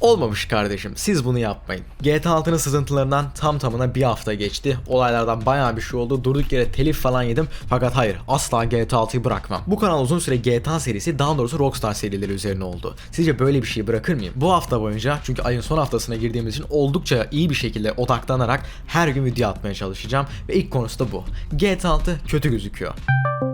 Olmamış kardeşim. Siz bunu yapmayın. GTA 6'nın sızıntılarından tam tamına bir hafta geçti. Olaylardan bayağı bir şey oldu. Durduk yere telif falan yedim. Fakat hayır asla GTA 6'yı bırakmam. Bu kanal uzun süre GTA serisi daha doğrusu Rockstar serileri üzerine oldu. Sizce böyle bir şeyi bırakır mıyım? Bu hafta boyunca çünkü ayın son haftasına girdiğimiz için oldukça iyi bir şekilde odaklanarak her gün video atmaya çalışacağım. Ve ilk konusu da bu. GTA 6 kötü gözüküyor.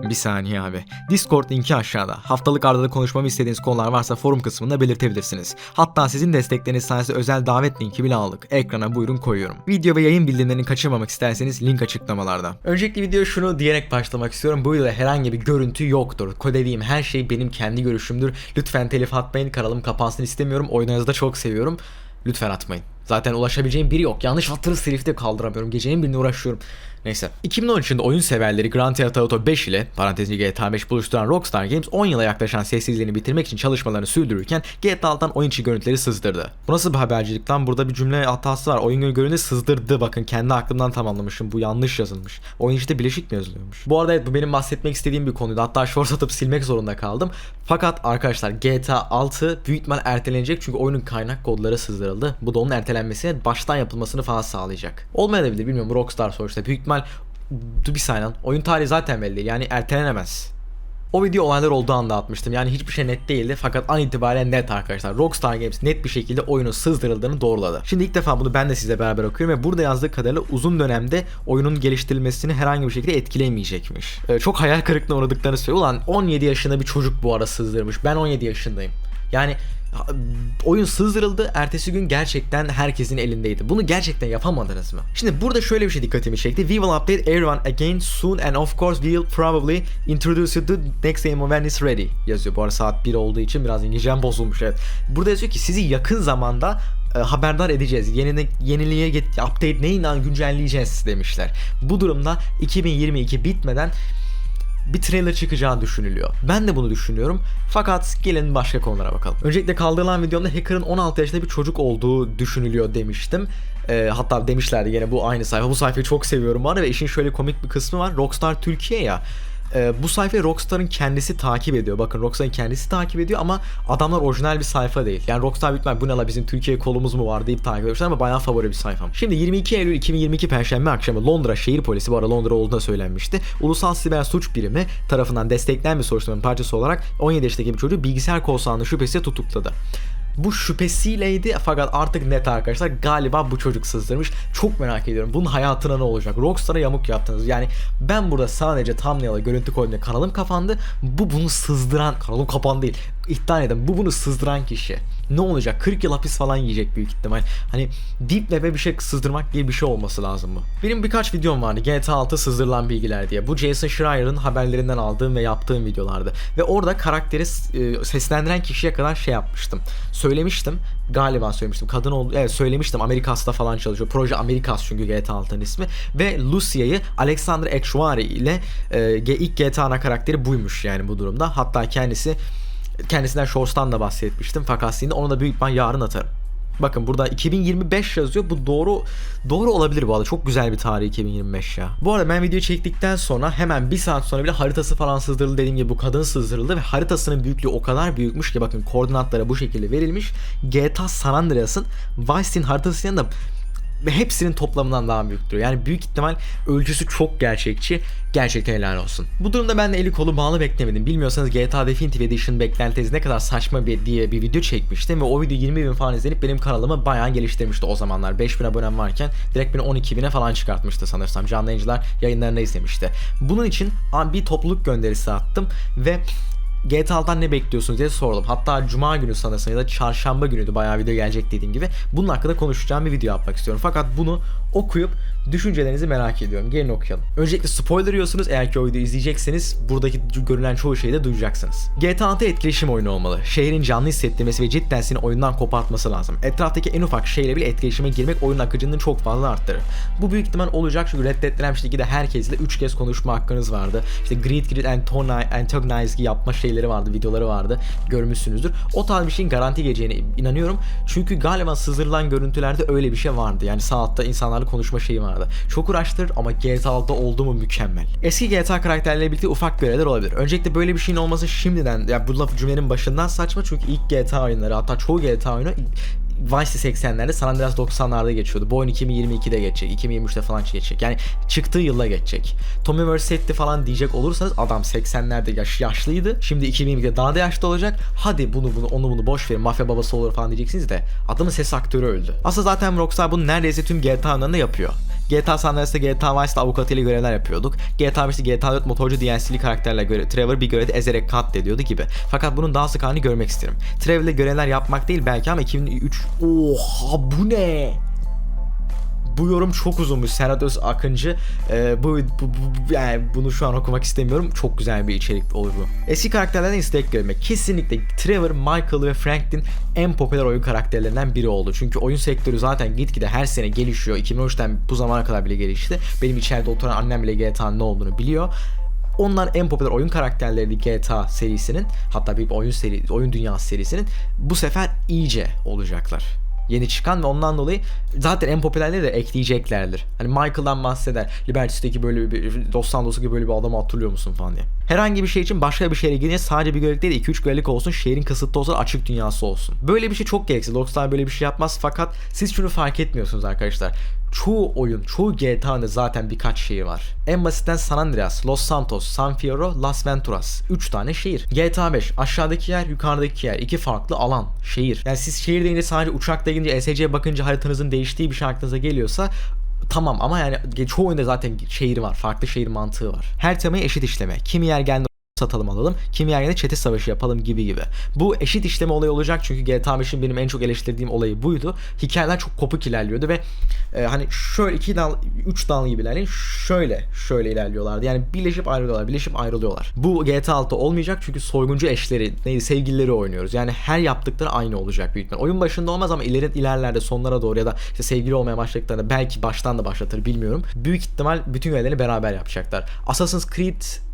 Bir saniye abi. Discord linki aşağıda. Haftalık arada konuşmamı istediğiniz konular varsa forum kısmında belirtebilirsiniz. Hatta sizin destekleriniz sayesinde özel davet linki bile aldık. Ekrana buyurun koyuyorum. Video ve yayın bildirimlerini kaçırmamak isterseniz link açıklamalarda. Öncelikle video şunu diyerek başlamak istiyorum. Bu videoda herhangi bir görüntü yoktur. Kodediğim her şey benim kendi görüşümdür. Lütfen telif atmayın. Kanalım kapansın istemiyorum. Oyunlarınızı da çok seviyorum. Lütfen atmayın. Zaten ulaşabileceğim biri yok. Yanlış hatırı serifte kaldıramıyorum. Gecenin birine uğraşıyorum. Neyse. 2013'ünde oyun severleri Grand Theft Auto 5 ile parantezinde GTA 5 buluşturan Rockstar Games 10 yıla yaklaşan sessizliğini bitirmek için çalışmalarını sürdürürken GTA 6'dan oyun içi görüntüleri sızdırdı. Bu nasıl bir habercilik lan? Burada bir cümle hatası var. Oyun görüntüleri sızdırdı. Bakın kendi aklımdan tamamlamışım. Bu yanlış yazılmış. Oyun içinde bileşik mi yazılıyormuş? Bu arada evet bu benim bahsetmek istediğim bir konuydu. Hatta short atıp silmek zorunda kaldım. Fakat arkadaşlar GTA 6 büyük ihtimal ertelenecek çünkü oyunun kaynak kodları sızdırıldı. Bu da onun ertelenmesine baştan yapılmasını falan sağlayacak. Olmayabilir bilmiyorum Rockstar sonuçta. Büyük ihtimal Saniye lan. Oyun tarihi zaten belli. Yani ertelenemez. O video olaylar olduğu anda atmıştım. Yani hiçbir şey net değildi fakat an itibaren net arkadaşlar. Rockstar Games net bir şekilde oyunun sızdırıldığını doğruladı. Şimdi ilk defa bunu ben de size beraber okuyorum ve burada yazdığı kadarıyla uzun dönemde oyunun geliştirilmesini herhangi bir şekilde etkilemeyecekmiş. Ee, çok hayal kırıklığına uğradıklarını söylüyor. Ulan 17 yaşında bir çocuk bu ara sızdırmış. Ben 17 yaşındayım. Yani oyun sızdırıldı. Ertesi gün gerçekten herkesin elindeydi. Bunu gerçekten yapamadınız mı? Şimdi burada şöyle bir şey dikkatimi çekti. We will update everyone again soon and of course we will probably introduce you to next game when it's ready yazıyor. Bu arada saat 1 olduğu için biraz İngilizcem bozulmuş evet. Burada yazıyor ki sizi yakın zamanda e, haberdar edeceğiz. Yenine, yeniliğe get, update neyle güncelleyeceğiz demişler. Bu durumda 2022 bitmeden bir trailer çıkacağı düşünülüyor. Ben de bunu düşünüyorum. Fakat gelin başka konulara bakalım. Öncelikle kaldırılan videomda hacker'ın 16 yaşında bir çocuk olduğu düşünülüyor demiştim. E, hatta demişlerdi yine bu aynı sayfa. Bu sayfayı çok seviyorum var ve işin şöyle komik bir kısmı var. Rockstar Türkiye ya e, bu sayfayı Rockstar'ın kendisi takip ediyor. Bakın Rockstar'ın kendisi takip ediyor ama adamlar orijinal bir sayfa değil. Yani Rockstar ihtimalle bu ne la bizim Türkiye kolumuz mu var deyip takip ediyorlar ama bayağı favori bir sayfam. Şimdi 22 Eylül 2022 Perşembe akşamı Londra Şehir Polisi bu arada Londra olduğuna söylenmişti. Ulusal Siber Suç Birimi tarafından desteklenen bir soruşturmanın parçası olarak 17 yaşındaki bir çocuğu bilgisayar korsanlığı şüphesiyle tutukladı. Bu şüphesiyleydi fakat artık net arkadaşlar galiba bu çocuk sızdırmış. Çok merak ediyorum. Bunun hayatına ne olacak? Rockstar'a yamuk yaptınız. Yani ben burada sadece thumbnail'a görüntü koydum kanalım kapandı. Bu bunu sızdıran kanalım kapandı değil. İhtar edin. Bu bunu sızdıran kişi. Ne olacak? 40 yıl hapis falan yiyecek büyük ihtimal. Hani Deep Web'e bir şey sızdırmak gibi bir şey olması lazım bu. Benim birkaç videom vardı. GTA 6 sızdırılan bilgiler diye. Bu Jason Schreier'ın haberlerinden aldığım ve yaptığım videolardı. Ve orada karakteri e, seslendiren kişiye kadar şey yapmıştım. Söylemiştim. Galiba söylemiştim. Kadın oldu. Evet söylemiştim. Amerikas'ta falan çalışıyor. Proje Amerikas çünkü GTA 6'nın ismi. Ve Lucia'yı Alexander Ekshwari ile e, ilk GTA karakteri buymuş yani bu durumda. Hatta kendisi kendisinden Shorts'tan da bahsetmiştim. Fakat şimdi onu da büyük ihtimal yarın atarım. Bakın burada 2025 yazıyor. Bu doğru doğru olabilir bu arada. Çok güzel bir tarih 2025 ya. Bu arada ben videoyu çektikten sonra hemen bir saat sonra bile haritası falan sızdırıldı. Dediğim gibi bu kadın sızdırıldı ve haritasının büyüklüğü o kadar büyükmüş ki bakın koordinatlara bu şekilde verilmiş. GTA San Andreas'ın Vice City'nin haritası yanında hepsinin toplamından daha büyüktür. Yani büyük ihtimal ölçüsü çok gerçekçi. Gerçekten helal olsun. Bu durumda ben de eli kolu bağlı beklemedim. Bilmiyorsanız GTA Definitive Edition beklentiniz ne kadar saçma bir diye bir video çekmiştim ve o video 20 bin falan izlenip benim kanalımı bayağı geliştirmişti o zamanlar. 5000 abonem varken direkt beni 12 bine falan çıkartmıştı sanırsam. Canlı yayıncılar yayınlarında izlemişti. Bunun için bir topluluk gönderisi attım ve GTA'dan ne bekliyorsunuz diye sordum. Hatta cuma günü sanırsam ya da çarşamba günüydü bayağı video gelecek dediğim gibi. Bunun hakkında konuşacağım bir video yapmak istiyorum. Fakat bunu okuyup düşüncelerinizi merak ediyorum. Gelin okuyalım. Öncelikle spoiler yiyorsunuz. Eğer ki o videoyu izleyecekseniz buradaki görülen çoğu şeyi de duyacaksınız. GTA 6 etkileşim oyunu olmalı. Şehrin canlı hissettirmesi ve cidden seni oyundan kopartması lazım. Etraftaki en ufak şeyle bile etkileşime girmek oyun akıcılığını çok fazla arttırır. Bu büyük ihtimal olacak çünkü Red Dead Redemption 2'de herkesle 3 kez konuşma hakkınız vardı. İşte Greet Greet Antagonize yapma şeyleri vardı, videoları vardı. Görmüşsünüzdür. O tarz bir şeyin garanti geleceğine inanıyorum. Çünkü galiba sızdırılan görüntülerde öyle bir şey vardı. Yani saatte insanlarla konuşma şeyi vardı. Çok uğraştırır ama GTA 6'da oldu mu mükemmel. Eski GTA karakterleriyle birlikte ufak görevler olabilir. Öncelikle böyle bir şeyin olması şimdiden ya bu laf cümlenin başından saçma çünkü ilk GTA oyunları hatta çoğu GTA oyunu Vice City 80'lerde San Andreas 90'larda geçiyordu. Bu oyun 2022'de geçecek. 2023'te falan geçecek. Yani çıktığı yılla geçecek. Tommy Vercetti falan diyecek olursanız adam 80'lerde yaş, yaşlıydı. Şimdi 2022'de daha da yaşlı olacak. Hadi bunu bunu onu bunu boş verin. Mafya babası olur falan diyeceksiniz de adamın ses aktörü öldü. Aslında zaten Rockstar bunu neredeyse tüm GTA oyunlarında yapıyor. GTA San Andreas'ta GTA Vice'da avukatıyla görevler yapıyorduk. GTA 5'te GTA 4 motorcu DLC'li karakterle göre Trevor bir görevde ezerek katlediyordu gibi. Fakat bunun daha sık halini görmek isterim. Trevor'le görevler yapmak değil belki ama 2003... Oha bu ne? Bu yorum çok uzunmuş. Serhat Öz Akıncı. Ee, bu, bu, bu- yani bunu şu an okumak istemiyorum. Çok güzel bir içerik olur bu. Eski karakterlerden istek görmek. Kesinlikle Trevor, Michael ve Franklin en popüler oyun karakterlerinden biri oldu. Çünkü oyun sektörü zaten gitgide her sene gelişiyor. 2013'ten bu zamana kadar bile gelişti. Benim içeride oturan annem bile GTA'nın ne olduğunu biliyor. Onlar en popüler oyun karakterleri GTA serisinin hatta bir oyun seri oyun dünyası serisinin bu sefer iyice olacaklar. Yeni çıkan ve ondan dolayı zaten en popülerleri de ekleyeceklerdir. Hani Michael'dan bahseder. Liberty City'deki böyle bir Los Santos'taki böyle bir adamı hatırlıyor musun falan diye. Herhangi bir şey için başka bir şehre gidince sadece bir görevlik değil 2-3 görevlik olsun. Şehrin kısıtlı olsa açık dünyası olsun. Böyle bir şey çok gereksiz. Rockstar böyle bir şey yapmaz fakat siz şunu fark etmiyorsunuz arkadaşlar çoğu oyun, çoğu GTA'nın zaten birkaç şehir var. En basitten San Andreas, Los Santos, San Fierro, Las Venturas. 3 tane şehir. GTA 5 aşağıdaki yer, yukarıdaki yer. iki farklı alan, şehir. Yani siz şehir deyince sadece uçakla gidince ESC'ye bakınca haritanızın değiştiği bir şey aklınıza geliyorsa Tamam ama yani çoğu oyunda zaten şehri var. Farklı şehir mantığı var. Her temayı eşit işleme. Kimi yer geldi satalım alalım. Kimi yerine çete savaşı yapalım gibi gibi. Bu eşit işleme olayı olacak çünkü GTA 5'in benim en çok eleştirdiğim olayı buydu. Hikayeler çok kopuk ilerliyordu ve e, hani şöyle iki dal, üç dal gibi ilerleyin şöyle şöyle ilerliyorlardı. Yani birleşip ayrılıyorlar, birleşip ayrılıyorlar. Bu GTA 6 olmayacak çünkü soyguncu eşleri, neydi sevgilileri oynuyoruz. Yani her yaptıkları aynı olacak büyük ihtimal. Oyun başında olmaz ama ileri ilerlerde sonlara doğru ya da işte sevgili olmaya başladıklarında belki baştan da başlatır bilmiyorum. Büyük ihtimal bütün üyelerini beraber yapacaklar. Assassin's Creed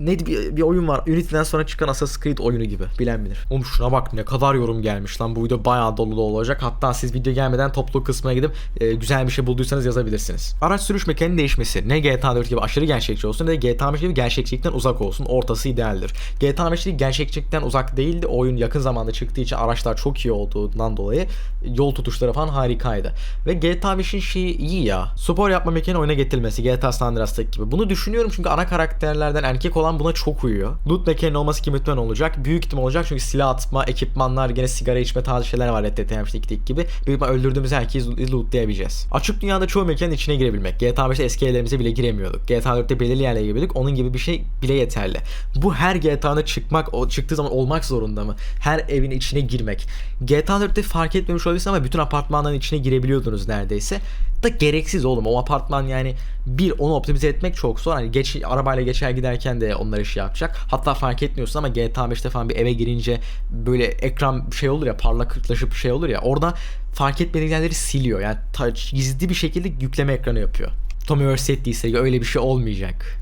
neydi bir, bir oyun var. Unity'den sonra çıkan Assassin's Creed oyunu gibi. Bilen bilir. Oğlum şuna bak ne kadar yorum gelmiş lan. Bu video bayağı dolu dolu olacak. Hatta siz video gelmeden toplu kısmına gidip e, güzel bir şey bulduysanız yazabilirsiniz. Araç sürüş mekaniğinin değişmesi. Ne GTA 4 gibi aşırı gerçekçi olsun ne de GTA 5 gibi gerçekçilikten uzak olsun. Ortası idealdir. GTA 5 değil gerçekçilikten uzak değildi. Oyun yakın zamanda çıktığı için araçlar çok iyi olduğundan dolayı yol tutuşları falan harikaydı. Ve GTA 5'in şeyi iyi ya. Spor yapma mekaniği oyuna getirilmesi. GTA San Andreas'taki gibi. Bunu düşünüyorum çünkü ana karakterlerden erkek olan buna çok uyuyor. Loot mekaniği olması kim muhtemelen olacak. Büyük ihtimal olacak çünkü silah atma, ekipmanlar, gene sigara içme tarzı şeyler var Red Dead Redemption'daki gibi. Büyük ihtimal öldürdüğümüz herkesi lootlayabileceğiz. Açık dünyada çoğu mekanın içine girebilmek. GTA 5'te eski evlerimize bile giremiyorduk. GTA 4'te belirli yerlere girebiliyorduk. Onun gibi bir şey bile yeterli. Bu her GTA'da çıkmak, o çıktığı zaman olmak zorunda mı? Her evin içine girmek. GTA 4'te fark etmemiş olabilirsin ama bütün apartmanların içine girebiliyordunuz neredeyse. Da gereksiz oğlum. O apartman yani bir onu optimize etmek çok zor. Hani geç arabayla geçer giderken de onlar işi yapacak. Hatta fark etmiyorsun ama GTA 5'te falan bir eve girince böyle ekran şey olur ya parlaklaşıp şey olur ya orada fark etmediğin yerleri siliyor. Yani ta- gizli bir şekilde yükleme ekranı yapıyor. Tommy Vercetti ise öyle bir şey olmayacak.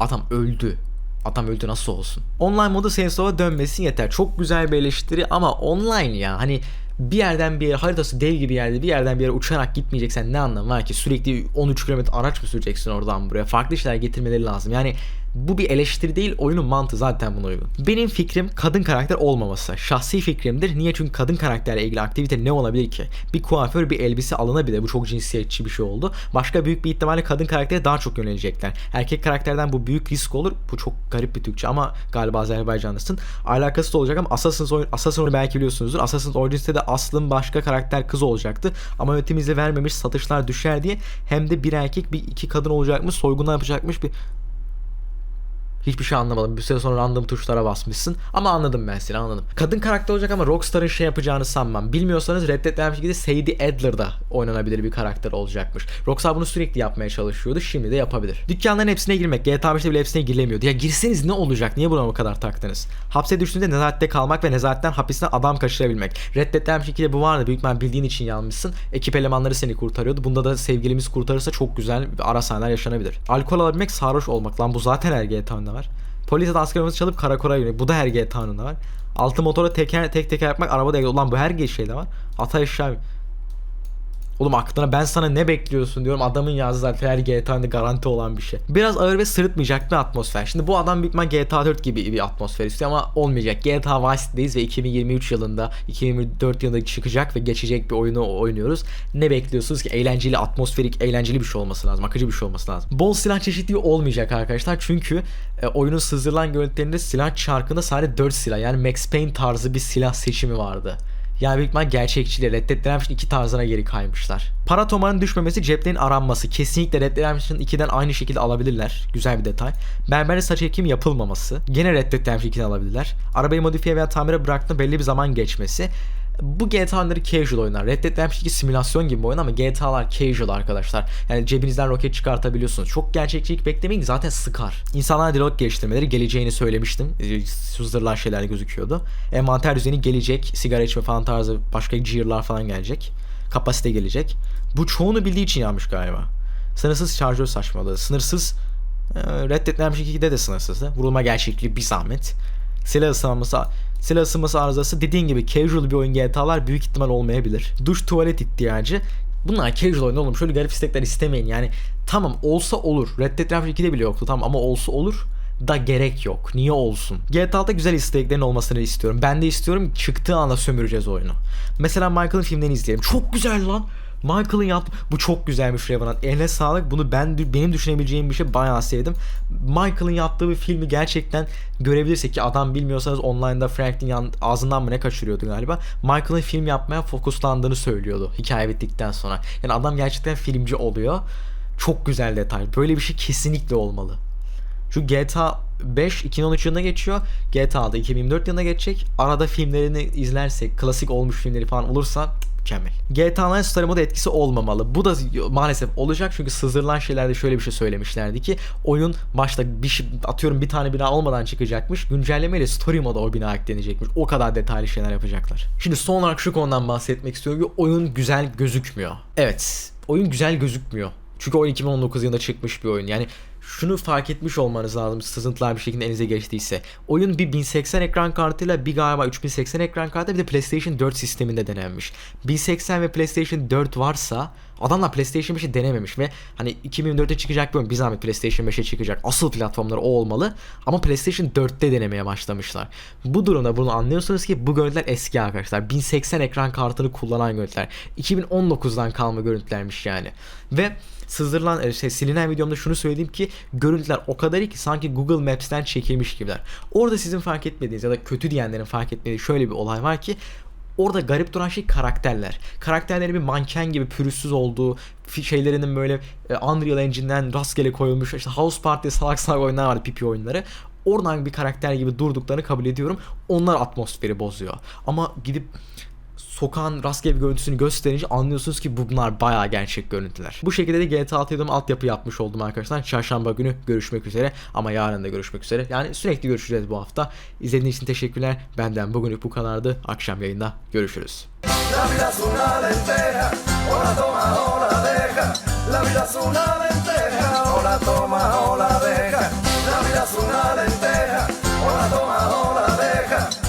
Adam öldü. Adam öldü nasıl olsun? Online modu Saints dönmesin yeter. Çok güzel bir eleştiri ama online ya hani bir yerden bir yere haritası dev gibi yerde bir yerden bir yere uçarak gitmeyeceksen ne anlamı var ki? Sürekli 13 km araç mı süreceksin oradan buraya? Farklı şeyler getirmeleri lazım. Yani bu bir eleştiri değil oyunun mantığı zaten buna uygun. Benim fikrim kadın karakter olmaması. Şahsi fikrimdir. Niye? Çünkü kadın karakterle ilgili aktivite ne olabilir ki? Bir kuaför bir elbise alınabilir. Bu çok cinsiyetçi bir şey oldu. Başka büyük bir ihtimalle kadın karaktere daha çok yönelecekler. Erkek karakterden bu büyük risk olur. Bu çok garip bir Türkçe ama galiba Azerbaycanlısın. Alakası da olacak ama Assassin's, oyun, Assassin's oyunu belki biliyorsunuzdur. Assassin's Origins'te de aslın başka karakter kız olacaktı. Ama yönetim vermemiş satışlar düşer diye hem de bir erkek bir iki kadın olacakmış soygunu yapacakmış bir Hiçbir şey anlamadım. Bir süre sonra random tuşlara basmışsın. Ama anladım ben seni anladım. Kadın karakter olacak ama Rockstar'ın şey yapacağını sanmam. Bilmiyorsanız Red Dead Redemption 2'de Sadie Adler'da oynanabilir bir karakter olacakmış. Rockstar bunu sürekli yapmaya çalışıyordu. Şimdi de yapabilir. Dükkanların hepsine girmek. GTA 5'te bile hepsine girilemiyordu. Ya girseniz ne olacak? Niye buna bu kadar taktınız? Hapse düştüğünde nezarette kalmak ve nezaretten hapisten adam kaçırabilmek. Red Dead Redemption 2'de bu vardı. Büyük ihtimal bildiğin için yanmışsın. Ekip elemanları seni kurtarıyordu. Bunda da sevgilimiz kurtarırsa çok güzel ara sahneler yaşanabilir. Alkol alabilmek, sarhoş olmak. Lan bu zaten her Var. Polis askerimizi çalıp karakola yöneliyor. Bu da her GTA'nın var. Altı motora teker, tek teker yapmak arabada egzoz. Ulan bu her şeyde var. Ata eşya. Oğlum aklına ben sana ne bekliyorsun diyorum. Adamın yazdığı zaten her GTA'nda garanti olan bir şey. Biraz ağır ve sırıtmayacak bir atmosfer. Şimdi bu adam büyük GTA 4 gibi bir atmosfer istiyor ama olmayacak. GTA Vice City'deyiz ve 2023 yılında 2024 yılında çıkacak ve geçecek bir oyunu oynuyoruz. Ne bekliyorsunuz ki? Eğlenceli, atmosferik, eğlenceli bir şey olması lazım. Akıcı bir şey olması lazım. Bol silah çeşitliği olmayacak arkadaşlar. Çünkü e, oyunun sızdırılan görüntülerinde silah çarkında sadece 4 silah yani Max Payne tarzı bir silah seçimi vardı. Yani büyük ihtimal gerçekçiyle Red Dead Redemption 2 tarzına geri kaymışlar. Para tomarın düşmemesi, ceplerin aranması. Kesinlikle Red Dead Redemption 2'den aynı şekilde alabilirler. Güzel bir detay. Berberli saç ekimi yapılmaması. Gene Red Dead Redemption 2'den alabilirler. Arabayı modifiye veya tamire bıraktığında belli bir zaman geçmesi. Bu GTA'ları casual oyunlar. Red Dead Redemption 2 simülasyon gibi bir oyun ama GTA'lar casual arkadaşlar. Yani cebinizden roket çıkartabiliyorsunuz. Çok gerçekçilik beklemeyin zaten sıkar. İnsanlar diyalog geliştirmeleri geleceğini söylemiştim. Ee, Sızdırılan şeyler gözüküyordu. Envanter düzeni gelecek. Sigara içme falan tarzı başka gear'lar falan gelecek. Kapasite gelecek. Bu çoğunu bildiği için yanmış galiba. Sınırsız şarjör saçmalığı. Sınırsız e, Red Dead Redemption 2'de de sınırsızdı. Vurulma gerçekliği bir zahmet. Silah ısınması Silah ısınması arızası dediğin gibi casual bir oyun GTA'lar büyük ihtimal olmayabilir. Duş tuvalet ihtiyacı Bunlar casual oyun oğlum. Şöyle garip istekler istemeyin. Yani tamam olsa olur. Red Dead Redemption 2'de bile yoktu tamam ama olsa olur da gerek yok. Niye olsun? GTA'da güzel isteklerin olmasını istiyorum. Ben de istiyorum çıktığı anda sömüreceğiz oyunu. Mesela Michael'ın filmlerini izleyelim. Çok güzel lan. Michael'ın yaptı bu çok güzelmiş Revenant. Eline sağlık. Bunu ben benim düşünebileceğim bir şey bayağı sevdim. Michael'ın yaptığı bir filmi gerçekten görebilirsek ki adam bilmiyorsanız online'da Franklin yan, ağzından mı ne kaçırıyordu galiba. Michael'ın film yapmaya fokuslandığını söylüyordu hikaye bittikten sonra. Yani adam gerçekten filmci oluyor. Çok güzel detay. Böyle bir şey kesinlikle olmalı. Şu GTA 5 2013 yılında geçiyor. GTA da 2024 yılında geçecek. Arada filmlerini izlersek, klasik olmuş filmleri falan olursa mükemmel. GTA Online Story Mode etkisi olmamalı. Bu da maalesef olacak çünkü sızdırılan şeylerde şöyle bir şey söylemişlerdi ki oyun başta bir şey, atıyorum bir tane bina olmadan çıkacakmış. Güncellemeyle Story Mode'a o bina eklenecekmiş. O kadar detaylı şeyler yapacaklar. Şimdi son olarak şu konudan bahsetmek istiyorum ki oyun güzel gözükmüyor. Evet, oyun güzel gözükmüyor. Çünkü oyun 2019 yılında çıkmış bir oyun. Yani şunu fark etmiş olmanız lazım sızıntılar bir şekilde elinize geçtiyse. Oyun bir 1080 ekran kartıyla bir galiba 3080 ekran kartı bir de PlayStation 4 sisteminde denenmiş. 1080 ve PlayStation 4 varsa adamlar PlayStation 5'i denememiş ve hani 2024'te çıkacak bir oyun bir zahmet PlayStation 5'e çıkacak. Asıl platformları o olmalı ama PlayStation 4'te denemeye başlamışlar. Bu durumda bunu anlıyorsunuz ki bu görüntüler eski arkadaşlar. 1080 ekran kartını kullanan görüntüler. 2019'dan kalma görüntülermiş yani. Ve sızdırılan şey, silinen videomda şunu söyleyeyim ki görüntüler o kadar iyi ki sanki Google Maps'ten çekilmiş gibiler. Orada sizin fark etmediğiniz ya da kötü diyenlerin fark etmediği şöyle bir olay var ki Orada garip duran şey karakterler. Karakterleri bir manken gibi pürüzsüz olduğu, şeylerinin böyle e, Unreal Engine'den rastgele koyulmuş, işte House Party salak salak oyunlar var, pipi oyunları. Oradan bir karakter gibi durduklarını kabul ediyorum. Onlar atmosferi bozuyor. Ama gidip sokağın rastgele bir görüntüsünü gösterince anlıyorsunuz ki bunlar bayağı gerçek görüntüler. Bu şekilde de GTA 6'ya dönüm altyapı yapmış oldum arkadaşlar. Çarşamba günü görüşmek üzere ama yarın da görüşmek üzere. Yani sürekli görüşeceğiz bu hafta. İzlediğiniz için teşekkürler. Benden bugünlük bu kadardı. Akşam yayında görüşürüz. La vida es una lenteja, o la toma o la deja.